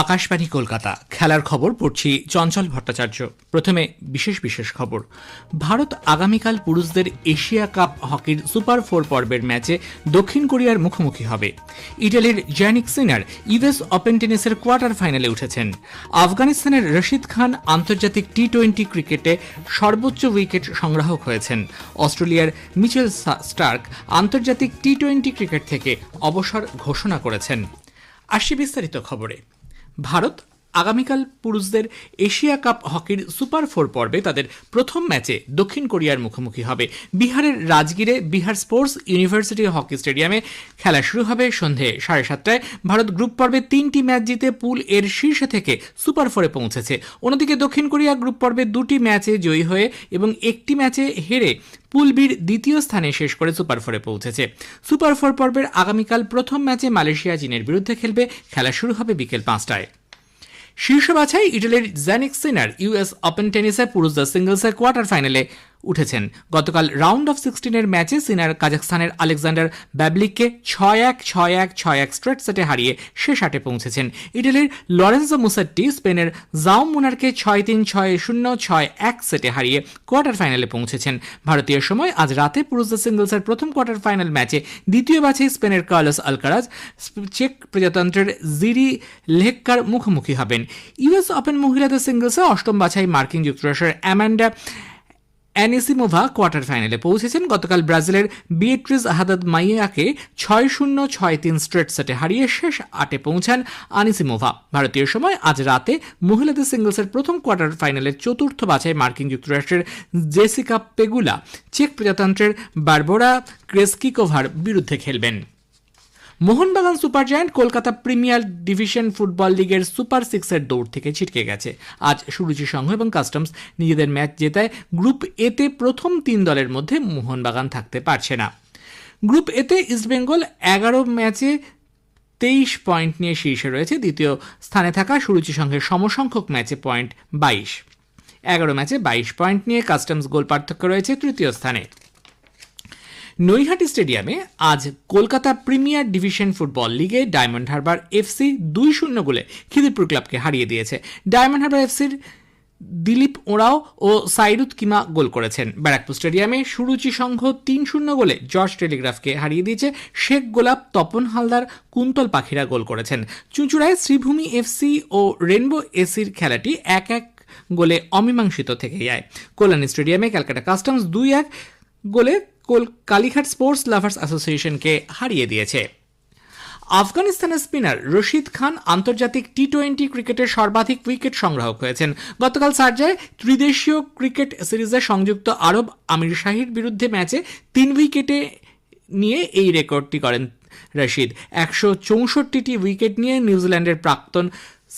আকাশবাণী কলকাতা। খেলার খবর পড়ছি চঞ্চল ভট্টাচার্য। প্রথমে বিশেষ বিশেষ খবর। ভারত আগামীকাল পুরুষদের এশিয়া কাপ হকির সুপার ফোর পর্বের ম্যাচে দক্ষিণ কোরিয়ার মুখোমুখি হবে। ইটালির জ্যানিক সিনার ইউএস ওপেন টেনিসের কোয়ার্টার ফাইনালে উঠেছেন। আফগানিস্তানের রশিদ খান আন্তর্জাতিক টি টোয়েন্টি ক্রিকেটে সর্বোচ্চ উইকেট সংগ্রাহক হয়েছেন। অস্ট্রেলিয়ার মিচেল স্টার্ক আন্তর্জাতিক টি টোয়েন্টি ক্রিকেট থেকে অবসর ঘোষণা করেছেন। আসছি বিস্তারিত খবরে। ভারত আগামীকাল পুরুষদের এশিয়া কাপ হকির সুপার ফোর পর্বে তাদের প্রথম ম্যাচে দক্ষিণ কোরিয়ার মুখোমুখি হবে। বিহারের রাজগীরে বিহার স্পোর্টস ইউনিভার্সিটি হকি স্টেডিয়ামে খেলা শুরু হবে সন্ধে সাড়ে সাতটায়। ভারত গ্রুপ পর্বে তিনটি ম্যাচ জিতে পুল এর শীর্ষে থেকে সুপার ফোরে পৌঁছেছে। অন্যদিকে দক্ষিণ কোরিয়া গ্রুপ পর্বে দুটি ম্যাচে জয়ী হয়ে এবং একটি ম্যাচে হেরে পুল বির দ্বিতীয় স্থানে শেষ করে সুপার ফোরে পৌঁছেছে। সুপার ফোর পর্বের আগামীকাল প্রথম ম্যাচে মালয়েশিয়া চীনের বিরুদ্ধে খেলবে। খেলা শুরু হবে বিকেল পাঁচটায়। শীর্ষ বাছাই ইটালির জ্যানিক সিনার ইউএস ওপেন টেনিসে পুরুষদের সিঙ্গলসের কোয়ার্টার ফাইনালে উঠেছেন। গতকাল রাউন্ড অফ সিক্সটিনের ম্যাচে সিনার কাজাকস্তানের আলেকজান্ডার ব্যাবলিককে ছয় এক ছয় এক ছয় এক স্ট্রেট সেটে হারিয়ে শেষ আটে পৌঁছেছেন। ইটালির লরেন্সো মুসাট্টি স্পেনের জাও মুনারকে ছয় তিন, ছয় শূন্য, ছয় এক সেটে হারিয়ে কোয়ার্টার ফাইনালে পৌঁছেছেন। ভারতীয় সময় আজ রাতে পুরুষদের সিঙ্গলসের প্রথম কোয়ার্টার ফাইনাল ম্যাচে দ্বিতীয় বাছাই স্পেনের কার্লোস আলকারাজ চেক প্রজাতন্ত্রের জিরি লেহকার মুখোমুখি হবেন। ইউএস ওপেন মহিলাদের সিঙ্গলসে অষ্টম বাছাই মার্কিন যুক্তরাষ্ট্রের অ্যামান্ডা অ্যানিসিমোভা কোয়ার্টার ফাইনালে পৌঁছেছেন। গতকাল ব্রাজিলের বিয়েট্রিজ হাদাদ মাইয়াকে ছয় শূন্য ছয় তিন স্ট্রেট সেটে হারিয়ে শেষ আটে পৌঁছান আনিসিমোভা ভারতীয় সময় আজ রাতে মহিলাদের সিঙ্গলসের প্রথম কোয়ার্টার ফাইনালের চতুর্থ বাছাই মার্কিন যুক্তরাষ্ট্রের জেসিকা পেগুলা, চেক প্রজাতন্ত্রের বারবোরা ক্রেসকিকোভার বিরুদ্ধে খেলবেন। Mohun Bagan super giant Kolkata premier division football লিগের সুপার সিক্সের দৌড় থেকে ছিটকে গেছে। আজ সুরুচি সংঘ এবং কাস্টমস নিজেদের ম্যাচ জেতায় গ্রুপ এতে প্রথম তিন দলের মধ্যে মোহনবাগান থাকতে পারছে না। গ্রুপ এতে ইস্টবেঙ্গল এগারো ম্যাচে তেইশ পয়েন্ট নিয়ে শীর্ষে রয়েছে, দ্বিতীয় স্থানে থাকা সুরুচি সংঘের সমসংখ্যক ম্যাচে পয়েন্ট বাইশ। এগারো ম্যাচে বাইশ পয়েন্ট নিয়ে কাস্টমস গোল পার্থক্য রয়েছে তৃতীয় স্থানে। নৈহাটি স্টেডিয়ামে আজ কলকাতা প্রিমিয়ার ডিভিশন ফুটবল লিগে ডায়মন্ড হারবার এফসি দুই শূন্য গোলে খিদিরপুর ক্লাবকে হারিয়ে দিয়েছে। ডায়মন্ড হারবার এফসির দিলীপ ওরাও ও সাইরুত কিমা গোল করেছেন। ব্যারাকপুর স্টেডিয়ামে সুরুচি সংঘ তিন শূন্য গোলে জর্জ টেলিগ্রাফকে হারিয়ে দিয়েছে। শেখ গোলাপ, তপন হালদার, কুন্তল পাখিরা গোল করেছেন। চুঁচুড়ায় শ্রীভূমি এফসি ও রেনবো এসির খেলাটি এক এক গোলে অমীমাংসিত থেকে যায়। কল্যাণী স্টেডিয়ামে ক্যালকাটা কাস্টমস দুই এক গোলে কোল কালীঘাট স্পোর্টস লাভার্স অ্যাসোসিয়েশনকে হারিয়ে দিয়েছে। আফগানিস্তানের স্পিনার রশিদ খান আন্তর্জাতিক টি টোয়েন্টি ক্রিকেটের সর্বাধিক উইকেট সংগ্রাহক হয়েছেন। গতকাল সার্জায় ত্রিদেশীয় ক্রিকেট সিরিজে সংযুক্ত আরব আমির শাহির বিরুদ্ধে ম্যাচে তিন উইকেটে নিয়ে এই রেকর্ডটি করেন রশিদ। একশো চৌষট্টিটি উইকেট নিয়ে নিউজিল্যান্ডের প্রাক্তন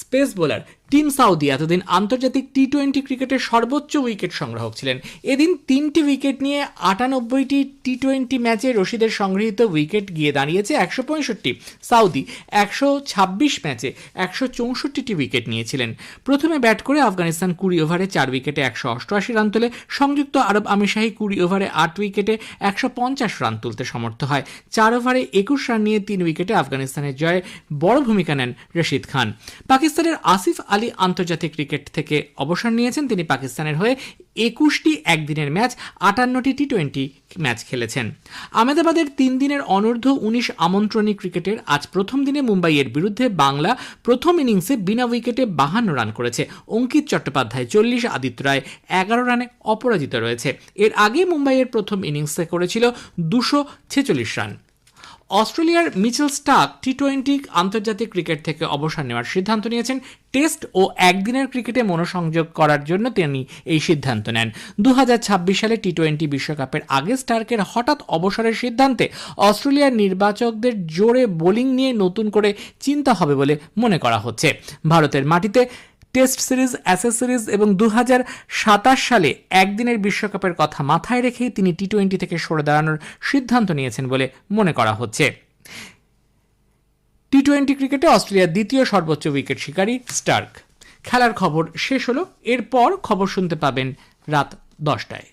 স্পেস বোলার টিম সাউদি এতদিন আন্তর্জাতিক টি টোয়েন্টি ক্রিকেটের সর্বোচ্চ উইকেট সংগ্রাহক ছিলেন। এদিন তিনটি উইকেট নিয়ে আটানব্বইটি টি টোয়েন্টি ম্যাচে রশিদের সংগৃহীত উইকেট গিয়ে দাঁড়িয়েছে একশো পঁয়ষট্টি। সাউদি একশো ছাব্বিশ ম্যাচে একশো চৌষট্টিটি উইকেট নিয়েছিলেন। প্রথমে ব্যাট করে আফগানিস্তান কুড়ি ওভারে চার উইকেটে একশো অষ্টআশি রান তোলে। সংযুক্ত আরব আমিরশাহী কুড়ি ওভারে আট উইকেটে একশো পঞ্চাশ রান তুলতে সমর্থ হয়। চার ওভারে একুশ রান নিয়ে তিন উইকেটে আফগানিস্তানের জয়ে বড় ভূমিকা নেন রশিদ খান। পাকিস্তানের আসিফ আলী আন্তর্জাতিক ক্রিকেট থেকে অবসর নিয়েছেন। তিনি পাকিস্তানের হয়ে একুশটি একদিনের ম্যাচ, আটান্নটি টি টোয়েন্টি ম্যাচ খেলেছেন। আহমেদাবাদের তিন দিনের অনূর্ধ্ব উনিশ আমন্ত্রণী ক্রিকেটের আজ প্রথম দিনে মুম্বাইয়ের বিরুদ্ধে বাংলা প্রথম ইনিংসে বিনা উইকেটে বাহান্ন রান করেছে। অঙ্কিত চট্টোপাধ্যায় চল্লিশ, আদিত্য রায় এগারো রানে অপরাজিত রয়েছে। এর আগে মুম্বাইয়ের প্রথম ইনিংসে করেছিল দুশো ছেচল্লিশ রান। অস্ট্রেলিয়ার মিচেল স্টাক টি টোয়েন্টি আন্তর্জাতিক ক্রিকেট থেকে অবসর নেওয়ার সিদ্ধান্ত নিয়েছেন। টেস্ট ও একদিনের ক্রিকেটে মনোসংযোগ করার জন্য তিনি এই সিদ্ধান্ত নেন। দু হাজার ছাব্বিশ সালে টি টোয়েন্টি বিশ্বকাপের আগে স্টার্কের হঠাৎ অবসরের সিদ্ধান্তে অস্ট্রেলিয়ার নির্বাচকদের জোরে বোলিং নিয়ে নতুন করে চিন্তা হবে বলে মনে করা হচ্ছে। ভারতের মাটিতে টেস্ট সিরিজ, অ্যাসেস সিরিজ এবং দু হাজার সাতাশ সালে একদিনের বিশ্বকাপের কথা মাথায় রেখেই তিনি টি টোয়েন্টি থেকে সরে দাঁড়ানোর সিদ্ধান্ত নিয়েছেন বলে মনে করা হচ্ছে। টি টোয়েন্টি ক্রিকেটে অস্ট্রেলিয়ার দ্বিতীয় সর্বোচ্চ উইকেট শিকারী স্টার্ক। খেলার খবর শেষ হলো, এরপর খবর শুনতে পাবেন রাত দশটায়।